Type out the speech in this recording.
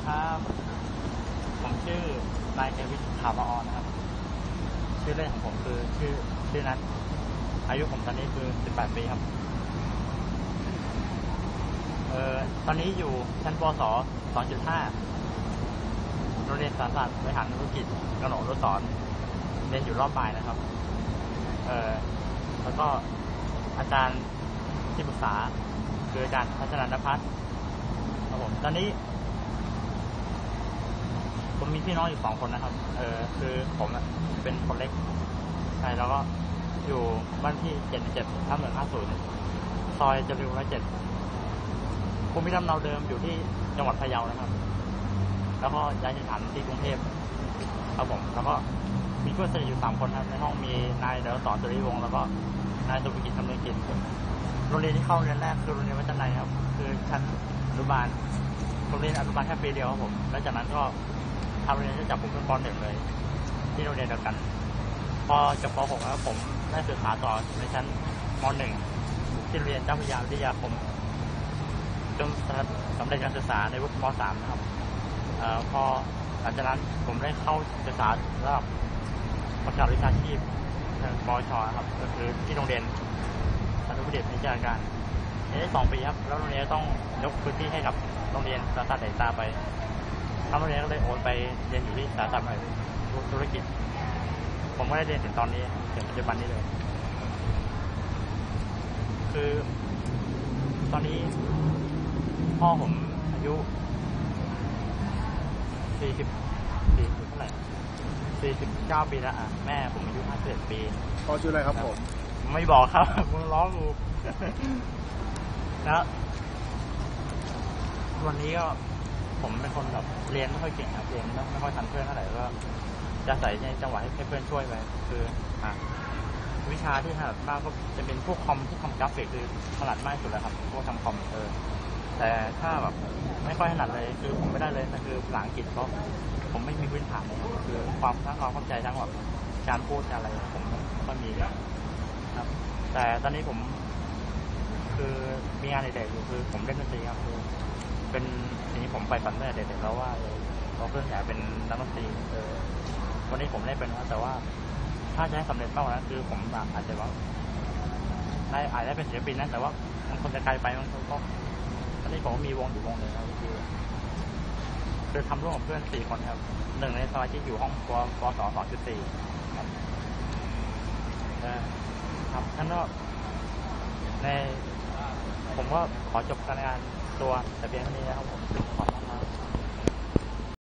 ดีครับ ผมชื่อนายเทวิทถาวรออนนะครับ ชื่อเล่นของผมคือชื่อชื่อนัทอายุผมตอนนี้คือ 18 ปีครับ เอ่อ ตอนนี้อยู่ชั้นปศ2.5 โรงเรียนสารศาสตร์บริหารธุรกิจกระหนกรถสอน เรียนอยู่รอบบ่ายนะครับ เอ่อ แล้วก็อาจารย์ที่ปรึกษาคืออาจารย์พัชรนพัฒน์ครับผม ตอนนี้ ผมมีพี่น้องอยู่สองคนนะครับ เออคือผมเป็นคนเล็ก ใช่ แล้วก็อยู่บ้านที่เจ็ดเจ็ดท่าเมืองห้าศูนย์ซอยจริวร้อยเจ็ดภูมิลำเนาเดิมอยู่ที่จังหวัดพะเยานะครับ แล้วก็ย้ายถิ่นฐานที่กรุงเทพครับผม แล้วก็มีเพื่อนสนิทอยู่สามคนครับ ในห้องมีนายเดลสอนจริวง แล้วก็นายสุภกิจคำนึงกิจโรงเรียนที่เข้าเรียนแรกคือโรงเรียนวัฒนัยครับ คือชั้นอนุบาลโรงเรียนอนุบาลแค่ปีเดียวครับผม แล้วจากนั้นก็างโรงเรียนจะจับผมเป็นปหนึ่งเลย ที่โรงเรียนเดียวกัน พอจบป .6 แล้วผมได้ศึกษาต่อในชั้นม .1 ที่โรงเรียนเจ้าพระยาวิทยาคมจนสำเร็จการศึกษาในวุฒิม .3 นะครับอพอหลังจากนั้นผมได้เข้าศึกษาระดับประกาศวิชาชีพทางปชนะครับก็คือที่โรงเรียนอนุบดีวิทยาการได้สองปีครับ แล้วโรงเรียนต้องยกพื้นที่ให้กับโรงเรียนสาขาเดตาไป ทางโรงเรียนก็เลยโอนไปเรียนอยู่ที่สาขาธุรกิจ ผมก็ได้เรียนถึงตอนนี้ถึงปัจจุบันนี้เลย คือ ตอนนี้ พ่อผมอายุสี่สิบสี่สิบเท่าไหร่สี่สิบเก้าปีแล้วอะแม่ผมอายุห้าสิบเอ็ดปีพ่อชื่ออะไรครับผม ไม่บอกครับมึงร้องกูแล้ววันนี้ก็ ผมเป็นคนแบบเรียนไม่ค่อยเก่งครับเรียนไม่ไม่ค่อยทันเพื่อนเท่าไหร่ก็จะใส่ในจังหวะให้เพื่อนช่วยไปคือวิชาที่ถนัดมากก็จะเป็นพวกคอมที่ทำกราฟิกคือถนัดมากสุดแล้วครับพวกทำคอมเออแต่ถ้าแบบไม่ค่อยถนัดเลยคือผมไม่ได้เลยนั่นคือภาษาอังกฤษเพราะผมไม่มีพื้นฐานเลยคือความทั้งความเข้าใจทั้งแบบการพูดอะไรผมไม่มีครับ แต่ตอนนี้ผม คือมีงานเด็กๆอยู่คือผมเล่นดนตรีครับคือ เป็นทีนี้ผมไปฝันตั้งแต่เด็กๆแล้วว่าเราเพื่อนอยากเป็นนักดนตรีเออวันนี้ผมได้เป็นนะแต่ว่า ถ้าจะให้สำเร็จเป้านะคือผมอาจจะว่าได้อาจจะได้เป็นศิลปินนะแต่ว่ามันคนจะไกลไปมันก็ตอนนี้ผมมีวงอยู่วงหนึ่งครับคือคือทำร่วมกับเพื่อนสี่คนครับหนึ่งในสมาชิกอยู่ห้องปปสสองจุดสี่ครับครับท่านก็ใน ผมก็ขอจบการงานตัวแต่เพียงเท่านี้นะครับผมขอบคุณมาก